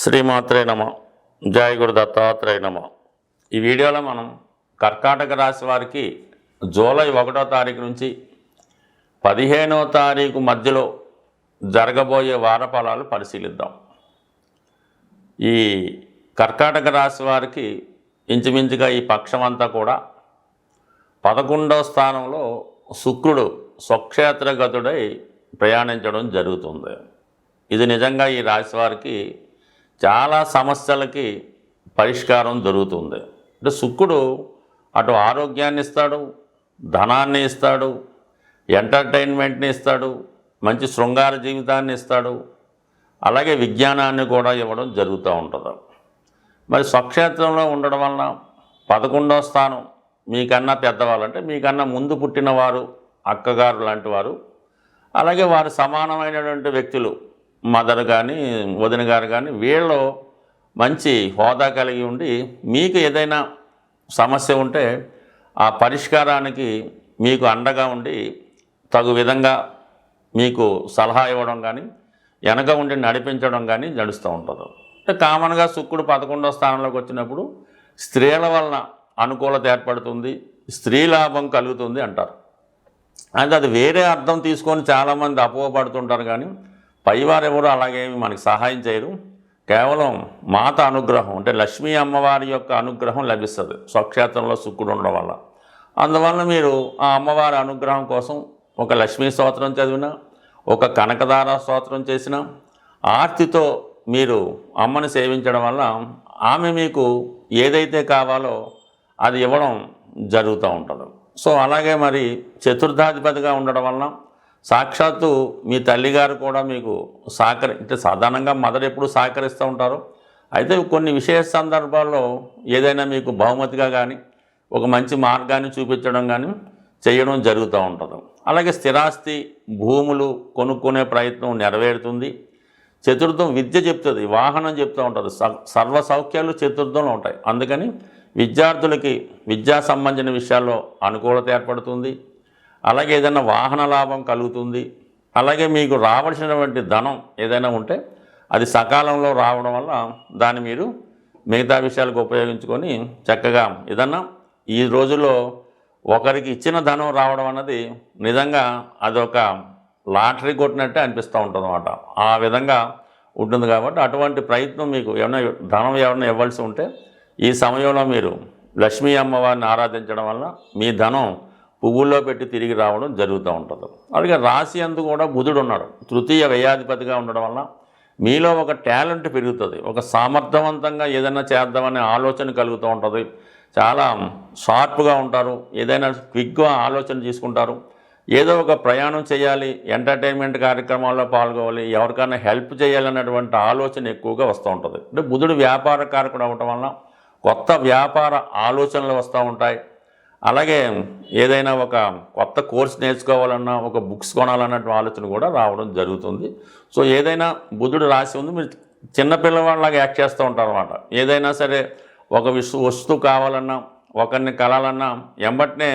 శ్రీమాత్రే నమ. జయ గురు దత్తాత్రేయ నమ. ఈ వీడియోలో మనం కర్కాటక రాశి వారికి జూలై ఒకటో తారీఖు నుంచి పదిహేనో తారీఖు మధ్యలో జరగబోయే వారఫలాలు పరిశీలిద్దాం. ఈ కర్కాటక రాశి వారికి ఇంచుమించుగా ఈ పక్షం అంతా కూడా పదకొండో స్థానంలో శుక్రుడు స్వక్షేత్రగతుడై ప్రయాణించడం జరుగుతుంది. ఇది నిజంగా ఈ రాశి వారికి చాలా సమస్యలకి పరిష్కారం దొరుకుతుంది అంటే శుక్రుడు అటు ఆరోగ్యాన్ని ఇస్తాడు ధనాన్ని ఇస్తాడు ఎంటర్టైన్మెంట్ని ఇస్తాడు మంచి శృంగార జీవితాన్ని ఇస్తాడు అలాగే విజ్ఞానాన్ని కూడా ఇవ్వడం జరుగుతూ ఉంటుంది. మరి స్వక్షేత్రంలో ఉండడం వలన పదకొండో స్థానం మీకన్నా పెద్దవాళ్ళు అంటే మీకన్నా ముందు పుట్టిన వారు అక్కగారు లాంటి వారు అలాగే వారు సమానమైనటువంటి వ్యక్తులు మదర్ కానీ వదిన గారు కానీ వీళ్ళు మంచి హోదా కలిగి ఉండి మీకు ఏదైనా సమస్య ఉంటే ఆ పరిష్కారానికి మీకు అండగా ఉండి తగు విధంగా మీకు సలహా ఇవ్వడం కానీ వెనక ఉండి నడిపించడం కానీ నడుస్తూ ఉంటుంది. అంటే కామన్గా శుక్రుడు పదకొండో స్థానంలోకి వచ్చినప్పుడు స్త్రీల వలన అనుకూలత ఏర్పడుతుంది స్త్రీ లాభం కలుగుతుంది అంటారు. అంటే అది వేరే అర్థం తీసుకొని చాలామంది అపోహపడుతుంటారు కానీ పైవారు ఎవరు అలాగేమి మనకి సహాయం చేయరు. కేవలం మాత అనుగ్రహం అంటే లక్ష్మీ అమ్మవారి యొక్క అనుగ్రహం లభిస్తుంది. స్వక్షేత్రంలో శుక్రుడు ఉండడం వల్ల. అందువల్ల మీరు ఆ అమ్మవారి అనుగ్రహం కోసం ఒక లక్ష్మీ స్తోత్రం చదివినా ఒక కనకదార స్తోత్రం చేసిన ఆర్తితో మీరు అమ్మని సేవించడం వల్ల ఆమె మీకు ఏదైతే కావాలో అది ఇవ్వడం జరుగుతూ ఉంటుంది. సో అలాగే మరి చతుర్థాధిపతిగా ఉండడం వల్ల సాక్షాత్తు మీ తల్లిగారు కూడా మీకు సహకరి అంటే సాధారణంగా మదర్ ఎప్పుడు సహకరిస్తూ ఉంటారు. అయితే కొన్ని విశేష సందర్భాల్లో ఏదైనా మీకు బహుమతిగా కానీ ఒక మంచి మార్గాన్ని చూపించడం కానీ చేయడం జరుగుతూ ఉంటుంది. అలాగే స్థిరాస్తి భూములు కొనుక్కునే ప్రయత్నం నెరవేరుతుంది. చతుర్థం విద్య చెప్తుంది వాహనం చెప్తూ ఉంటుంది. సర్వ సౌఖ్యాలు చతుర్థంలో ఉంటాయి. అందుకని విద్యార్థులకి విద్యా సంబంధించిన విషయాల్లో అనుకూలత ఏర్పడుతుంది. అలాగే ఏదైనా వాహన లాభం కలుగుతుంది. అలాగే మీకు రావాల్సినటువంటి ధనం ఏదైనా ఉంటే అది సకాలంలో రావడం వల్ల దాన్ని మీరు మిగతా విషయాలకు ఉపయోగించుకొని చక్కగా ఏదన్నా ఈ రోజుల్లో ఒకరికి ఇచ్చిన ధనం రావడం అన్నది నిజంగా అదొక లాటరీ కొట్టినట్టే అనిపిస్తూ ఉంటుంది అనమాట ఆ విధంగా ఉంటుంది కాబట్టి అటువంటి ప్రయత్నం మీకు ఏమైనా ధనం ఎవరైనా ఇవ్వాల్సి ఉంటే ఈ సమయంలో మీరు లక్ష్మీ అమ్మవారిని ఆరాధించడం వల్ల మీ ధనం పువ్వుల్లో పెట్టి తిరిగి రావడం జరుగుతూ ఉంటుంది. అలాగే రాశి అందు కూడా బుధుడు ఉన్నాడు. తృతీయ వ్యయాధిపతిగా ఉండడం వల్ల మీలో ఒక టాలెంట్ పెరుగుతుంది. ఒక సమర్థవంతంగా ఏదైనా చేద్దామనే ఆలోచన కలుగుతూ ఉంటుంది. చాలా షార్ప్గా ఉంటారు. ఏదైనా క్విక్గా ఆలోచన తీసుకుంటారు. ఏదో ఒక ప్రయాణం చేయాలి ఎంటర్టైన్మెంట్ కార్యక్రమాల్లో పాల్గొవాలి ఎవరికైనా హెల్ప్ చేయాలన్నటువంటి ఆలోచన ఎక్కువగా వస్తూ ఉంటుంది. అంటే బుధుడు వ్యాపార కారకుడు అవ్వటం వలన కొత్త వ్యాపార ఆలోచనలు వస్తూ ఉంటాయి. అలాగే ఏదైనా ఒక కొత్త కోర్స్ నేర్చుకోవాలన్నా ఒక బుక్స్ కొనాలన్నటువంటి ఆలోచన కూడా రావడం జరుగుతుంది. సో ఏదైనా బుద్ధుడు రాసి ఉంది మీరు చిన్నపిల్లవాళ్ళలాగా యాక్ట్ చేస్తూ ఉంటారు అనమాట ఏదైనా సరే ఒక విష వస్తువు కావాలన్నా ఒకరిని కలాలన్నా ఎంబట్నే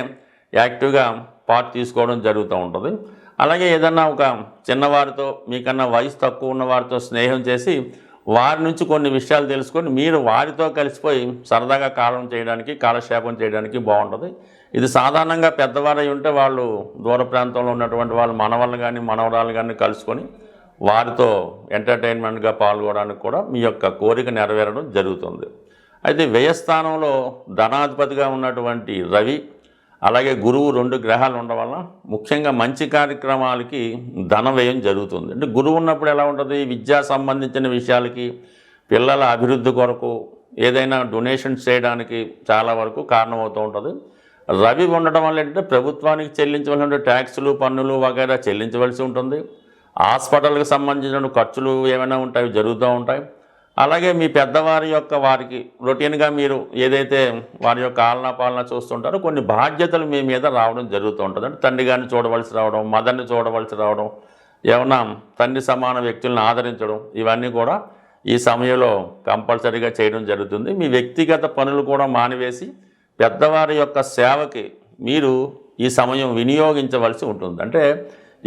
యాక్టివ్గా పార్ట్ తీసుకోవడం జరుగుతూ ఉంటుంది. అలాగే ఏదన్నా ఒక చిన్నవారితో మీకన్నా వయసు తక్కువ ఉన్న వారితో స్నేహం చేసి వారి నుంచి కొన్ని విషయాలు తెలుసుకొని మీరు వారితో కలిసిపోయి సరదాగా కాలం చేయడానికి కాలక్షేపం చేయడానికి బాగుంటుంది. ఇది సాధారణంగా పెద్దవారై ఉంటే వాళ్ళు దూర ప్రాంతంలో ఉన్నటువంటి వాళ్ళు మనవాళ్ళు కానీ మనవరాలు కానీ కలుసుకొని వారితో ఎంటర్టైన్మెంట్గా పాల్గొనడానికి కూడా మీ యొక్క కోరిక నెరవేరడం జరుగుతుంది. అయితే వ్యయస్థానంలో ధనాధిపతిగా ఉన్నటువంటి రవి అలాగే గురువు రెండు గ్రహాలు ఉండడం వల్ల ముఖ్యంగా మంచి కార్యక్రమాలకి ధన వ్యయం జరుగుతుంది. అంటే గురువు ఉన్నప్పుడు ఎలా ఉంటుంది? విద్యా సంబంధించిన విషయాలకి పిల్లల అభివృద్ధి కొరకు ఏదైనా డొనేషన్స్ చేయడానికి చాలా వరకు కారణమవుతూ ఉంటుంది. రవి ఉండడం వల్ల ఏంటంటే ప్రభుత్వానికి చెల్లించవలసిన ట్యాక్సులు పన్నులు వగైరా చెల్లించవలసి ఉంటుంది. హాస్పిటల్కి సంబంధించిన ఖర్చులు ఏమైనా ఉంటాయి జరుగుతూ ఉంటాయి. అలాగే మీ పెద్దవారి యొక్క వారికి రొటీన్గా మీరు ఏదైతే వారి యొక్క ఆలనా పాలన చూస్తుంటారో కొన్ని బాధ్యతలు మీ మీద రావడం జరుగుతూ ఉంటుంది. అంటే తండ్రి గారిని చూడవలసి రావడం మదర్ని చూడవలసి రావడం ఏమన్నా తండ్రి సమాన వ్యక్తులను ఆదరించడం ఇవన్నీ కూడా ఈ సమయంలో కంపల్సరీగా చేయడం జరుగుతుంది. మీ వ్యక్తిగత పనులు కూడా మానివేసి పెద్దవారి యొక్క సేవకి మీరు ఈ సమయం వినియోగించవలసి ఉంటుంది. అంటే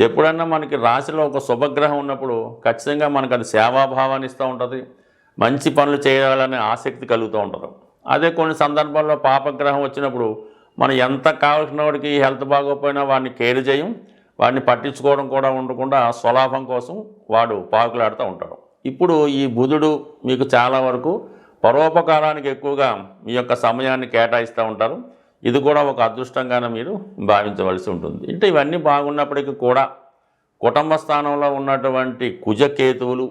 ఎప్పుడన్నా మనకి రాశిలో ఒక శుభగ్రహం ఉన్నప్పుడు ఖచ్చితంగా మనకు అది సేవాభావాన్ని ఇస్తూ ఉంటుంది. మంచి పనులు చేయాలనే ఆసక్తి కలుగుతూ ఉంటారు. అదే కొన్ని సందర్భాల్లో పాపగ్రహం వచ్చినప్పుడు మనం ఎంత కావాల్సిన వాడికి హెల్త్ బాగోకపోయినా వాడిని కేర్ చేయం వాడిని పట్టించుకోవడం కూడా ఉండకుండా స్వలాభం కోసం వాడు పాకులాడుతూ ఉంటాడు. ఇప్పుడు ఈ బుధుడు మీకు చాలా వరకు పరోపకారానికి ఎక్కువగా మీ యొక్క సమయాన్ని కేటాయిస్తూ ఉంటారు. ఇది కూడా ఒక అదృష్టంగానే మీరు భావించవలసి ఉంటుంది. అంటే ఇవన్నీ బాగున్నప్పటికీ కూడా కుటుంబ స్థానంలో ఉన్నటువంటి కుజకేతువులు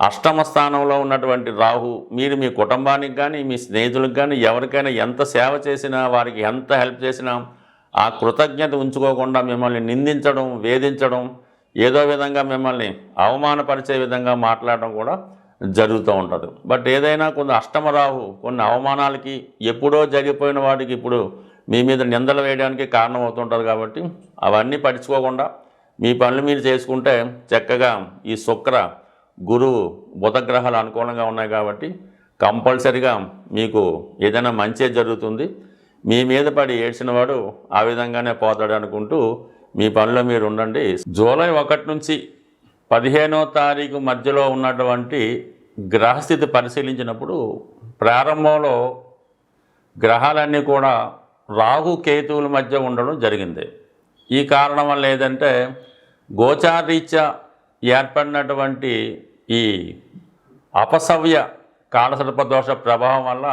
అష్టమ స్థానంలో ఉన్నటువంటి రాహు మీరు మీ కుటుంబానికి కానీ మీ స్నేహితులకు కానీ ఎవరికైనా ఎంత సేవ చేసినా వారికి ఎంత హెల్ప్ చేసినా ఆ కృతజ్ఞత ఉంచుకోకుండా మిమ్మల్ని నిందించడం వేధించడం ఏదో విధంగా మిమ్మల్ని అవమానపరిచే విధంగా మాట్లాడడం కూడా జరుగుతూ ఉంటుంది. బట్ ఏదైనా కొన్ని అష్టమ రాహు కొన్ని అవమానాలకి ఎప్పుడో జరిగిపోయిన వాటికి ఇప్పుడు మీ మీద నిందలు వేయడానికి కారణం అవుతుంటుంది కాబట్టి అవన్నీ పడుచుకోకుండా మీ పనులు మీరు చేసుకుంటే చక్కగా ఈ శుక్ర గురువు బుధగ్రహాలు అనుకూలంగా ఉన్నాయి కాబట్టి కంపల్సరిగా మీకు ఏదైనా మంచి జరుగుతుంది. మీ మీద పడి ఏడ్చిన వాడు ఆ విధంగానే పోతాడు అనుకుంటూ మీ పనిలో మీరు ఉండండి. జూలై ఒకటి నుంచి పదిహేనో తారీఖు మధ్యలో ఉన్నటువంటి గ్రహస్థితి పరిశీలించినప్పుడు ప్రారంభంలో గ్రహాలన్నీ కూడా రాహు కేతువుల మధ్య ఉండడం జరిగింది. ఈ కారణం వల్ల ఏదంటే గోచారీత్యా ఏర్పడినటువంటి ఈ అపసవ్య కాలసర్ప దోష ప్రభావం వల్ల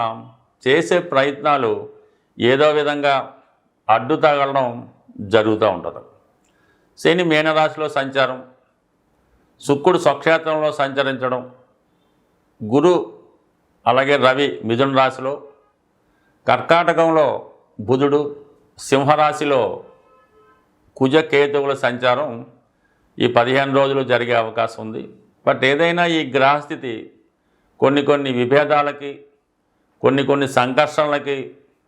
చేసే ప్రయత్నాలు ఏదో విధంగా అడ్డు తగలడం జరుగుతూ ఉంటుంది. శని మీనరాశిలో సంచారం శుక్రుడు స్వక్షేత్రంలో సంచరించడం గురు అలాగే రవి మిథున రాశిలో కర్కాటకంలో బుధుడు సింహరాశిలో కుజకేతువుల సంచారం ఈ పదిహేను రోజులు జరిగే అవకాశం ఉంది. బట్ ఏదైనా ఈ గ్రహస్థితి కొన్ని కొన్ని విభేదాలకి కొన్ని కొన్ని సంఘర్షణలకి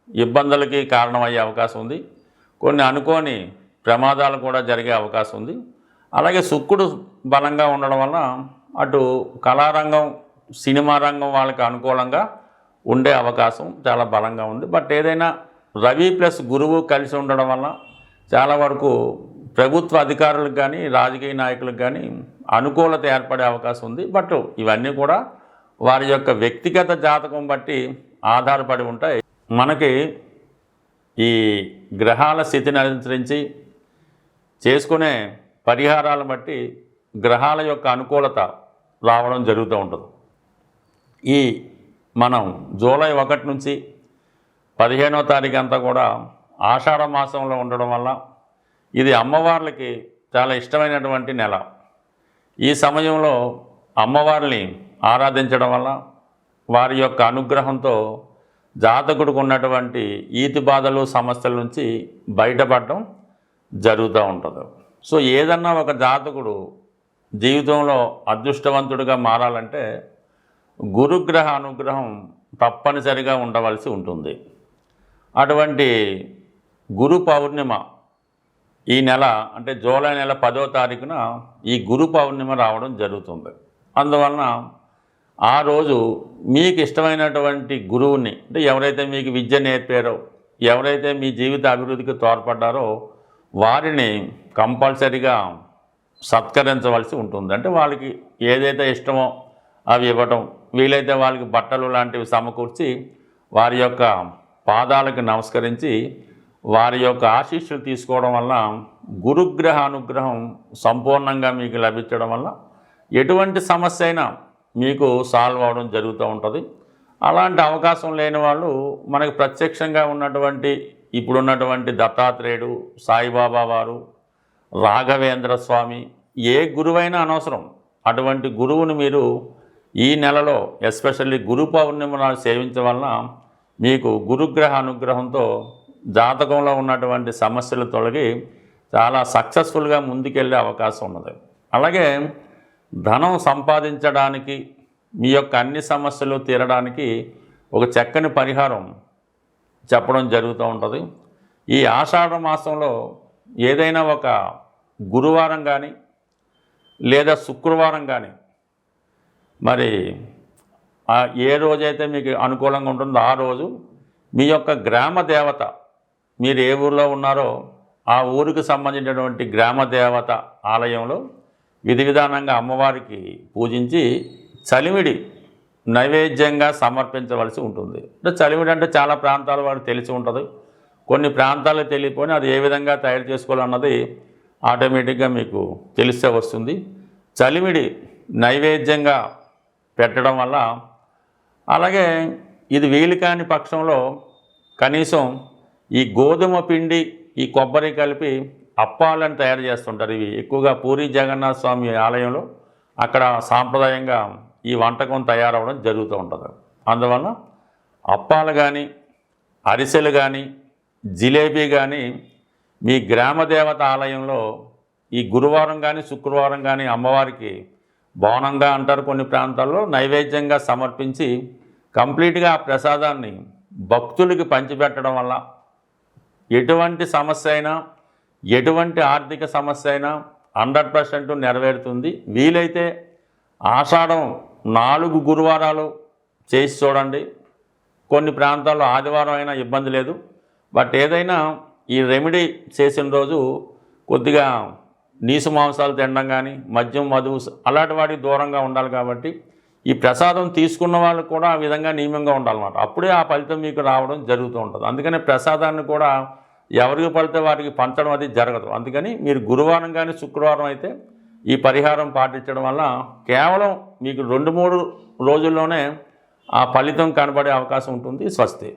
ఇబ్బందులకి కారణమయ్యే అవకాశం ఉంది. కొన్ని అనుకోని ప్రమాదాలు కూడా జరిగే అవకాశం ఉంది. అలాగే శుక్రుడు బలంగా ఉండడం వల్ల అటు కళారంగం సినిమా రంగం వాళ్ళకి అనుకూలంగా ఉండే అవకాశం చాలా బలంగా ఉంది. బట్ ఏదైనా రవి ప్లస్ గురువు కలిసి ఉండడం వల్ల చాలా వరకు ప్రభుత్వ అధికారులకు కానీ రాజకీయ నాయకులకు కానీ అనుకూలత ఏర్పడే అవకాశం ఉంది. బట్ ఇవన్నీ కూడా వారి యొక్క వ్యక్తిగత జాతకం బట్టి ఆధారపడి ఉంటాయి. మనకి ఈ గ్రహాల స్థితిని అనుసరించి చేసుకునే పరిహారాలను బట్టి గ్రహాల యొక్క అనుకూలత రావడం జరుగుతూ ఉంటుంది. ఈ మనం జూలై ఒకటి నుంచి పదిహేనో తారీఖు అంతా కూడా ఆషాఢ మాసంలో ఉండడం వల్ల ఇది అమ్మవార్లకి చాలా ఇష్టమైనటువంటి నెల. ఈ సమయంలో అమ్మవారిని ఆరాధించడం వల్ల వారి యొక్క అనుగ్రహంతో జాతకుడికి ఉన్నటువంటి ఈతి బాధలు సమస్యల నుంచి బయటపడడం జరుగుతూ ఉంటుంది. సో ఏదన్నా ఒక జాతకుడు జీవితంలో అదృష్టవంతుడిగా మారాలంటే గురుగ్రహ అనుగ్రహం తప్పనిసరిగా ఉండవలసి ఉంటుంది. అటువంటి గురు పౌర్ణిమ ఈ నెల అంటే జూలై నెల పదో తారీఖున ఈ గురు పౌర్ణిమ రావడం జరుగుతుంది. అందువలన ఆ రోజు మీకు ఇష్టమైనటువంటి గురువుని అంటే ఎవరైతే మీకు విద్య నేర్పారో ఎవరైతే మీ జీవిత అభివృద్ధికి తోడ్పడ్డారో వారిని కంపల్సరిగా సత్కరించవలసి ఉంటుంది. అంటే వాళ్ళకి ఏదైతే ఇష్టమో అవి ఇవ్వటం వీలైతే వాళ్ళకి బట్టలు లాంటివి సమకూర్చి వారి యొక్క పాదాలకు నమస్కరించి వారి యొక్క ఆశీస్సులు తీసుకోవడం వల్ల గురుగ్రహ అనుగ్రహం సంపూర్ణంగా మీకు లభించడం వల్ల ఎటువంటి సమస్య అయినా మీకు సాల్వ్ అవడం జరుగుతూ ఉంటుంది. అలాంటి అవకాశం లేని వాళ్ళు మనకు ప్రత్యక్షంగా ఉన్నటువంటి ఇప్పుడున్నటువంటి దత్తాత్రేయుడు సాయిబాబా వారు రాఘవేంద్ర స్వామి ఏ గురువైనా అనవసరం. అటువంటి గురువుని మీరు ఈ నెలలో ఎస్పెషల్లీ గురు పౌర్ణిమ నాడు సేవించడం వలన మీకు గురుగ్రహ అనుగ్రహంతో జాతకంలో ఉన్నటువంటి సమస్యలు తొలగి చాలా సక్సెస్ఫుల్గా ముందుకెళ్ళే అవకాశం ఉన్నది. అలాగే ధనం సంపాదించడానికి మీ యొక్క అన్ని సమస్యలు తీరడానికి ఒక చక్కని పరిహారం చెప్పడం జరుగుతూ ఉంటుంది. ఈ ఆషాఢ మాసంలో ఏదైనా ఒక గురువారం కానీ లేదా శుక్రవారం కానీ మరి ఏ రోజైతే మీకు అనుకూలంగా ఉంటుందో ఆ రోజు మీ యొక్క గ్రామ దేవత మీరు ఏ ఊరిలో ఉన్నారో ఆ ఊరికి సంబంధించినటువంటి గ్రామ దేవత ఆలయంలో విధి విధానంగా అమ్మవారికి పూజించి చలిమిడి నైవేద్యంగా సమర్పించవలసి ఉంటుంది. అంటే చలిమిడి అంటే చాలా ప్రాంతాల వారికి తెలిసి ఉంటుంది. కొన్ని ప్రాంతాలు తెలియకపోయినా అది ఏ విధంగా తయారు చేసుకోవాలన్నది ఆటోమేటిక్గా మీకు తెలిసే వస్తుంది. చలిమిడి నైవేద్యంగా పెట్టడం వల్ల అలాగే ఇది వీలు కాని పక్షంలో కనీసం ఈ గోధుమ పిండి ఈ కొబ్బరి కలిపి అప్పాలను తయారు చేస్తుంటారు. ఇవి ఎక్కువగా పూరి జగన్నాథ స్వామి ఆలయంలో అక్కడ సాంప్రదాయంగా ఈ వంటకం తయారవడం జరుగుతూ ఉంటుంది. అందువల్ల అప్పాలు కానీ అరిసెలు కానీ జిలేబీ కానీ మీ గ్రామదేవత ఆలయంలో ఈ గురువారం కానీ శుక్రవారం కానీ అమ్మవారికి బోనంగా అంటారు. కొన్ని ప్రాంతాల్లో నైవేద్యంగా సమర్పించి కంప్లీట్గా ఆ ప్రసాదాన్ని భక్తులకి పంచిపెట్టడం వల్ల ఎటువంటి సమస్య అయినా ఎటువంటి ఆర్థిక సమస్య అయినా హండ్రెడ్ పర్సెంట్ నెరవేరుతుంది. వీలైతే ఆషాఢం నాలుగు గురువారాలు చేసి చూడండి. కొన్ని ప్రాంతాల్లో ఆదివారం అయినా ఇబ్బంది లేదు. బట్ ఏదైనా ఈ రెమెడీ చేసిన రోజు కొద్దిగా నీసు మాంసాలు తినడం కానీ మద్యం మధువు అలాంటి వాటికి దూరంగా ఉండాలి కాబట్టి ఈ ప్రసాదం తీసుకున్న వాళ్ళు కూడా ఆ విధంగా నియమంగా ఉండాలన్నమాట. అప్పుడే ఆ ఫలితం మీకు రావడం జరుగుతూ ఉంటుంది. అందుకనే ప్రసాదాన్ని కూడా ఎవరికి పడితే వారికి పంచడం అది జరగదు. అందుకని మీరు గురువారం కానీ శుక్రవారం అయితే ఈ పరిహారం పాటించడం వల్ల కేవలం మీకు రెండు మూడు రోజుల్లోనే ఆ ఫలితం కనబడే అవకాశం ఉంటుంది స్వస్తి.